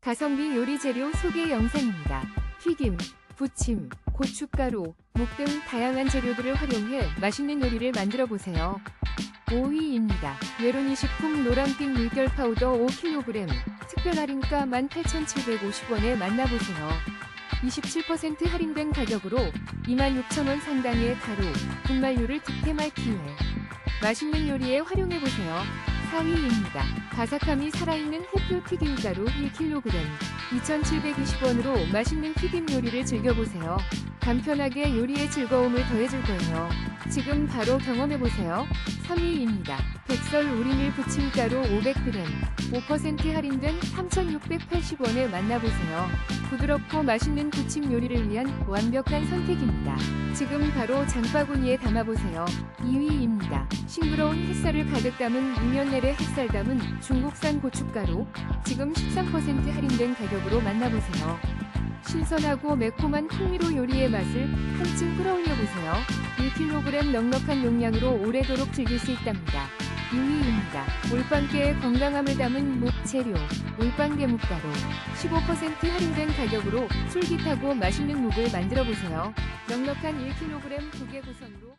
가성비 요리 재료 소개 영상입니다. 튀김, 부침, 고춧가루, 묵 등 다양한 재료들을 활용해 맛있는 요리를 만들어 보세요. 5위입니다. 외로니 식품 노란빛 물결 파우더 5kg 특별 할인가 18,750원에 만나보세요. 27% 할인된 가격으로 26,000원 상당의 가루, 분말류를 득템할 기회. 맛있는 요리에 활용해보세요. 4위입니다. 바삭함이 살아있는 햇볕 튀김가루 1kg 2,720원으로 맛있는 튀김 요리를 즐겨보세요. 간편하게 요리의 즐거움을 더해줄 거예요. 지금 바로 경험해보세요. 3위입니다. 백설 우리밀 부침가루 500g 5% 할인된 3,680원에 만나보세요. 부드럽고 맛있는 부침 요리를 위한 완벽한 선택입니다. 지금 바로 장바구니에 담아보세요. 2위입니다. 싱그러운 햇살을 가득 담은 6년 내래 햇살 담은 중국산 고춧가루 지금 13% 할인된 가격으로 만나보세요. 신선하고 매콤한 풍미로 요리의 맛을 한층 끌어올려보세요. 1kg 넉넉한 용량으로 오래도록 즐길 수 있답니다. 6위입니다. 올빵깨의 건강함을 담은 묵 재료, 올빵깨 묵가루. 15% 할인된 가격으로 쫄깃하고 맛있는 묵을 만들어 보세요. 넉넉한 1kg 두개 구성으로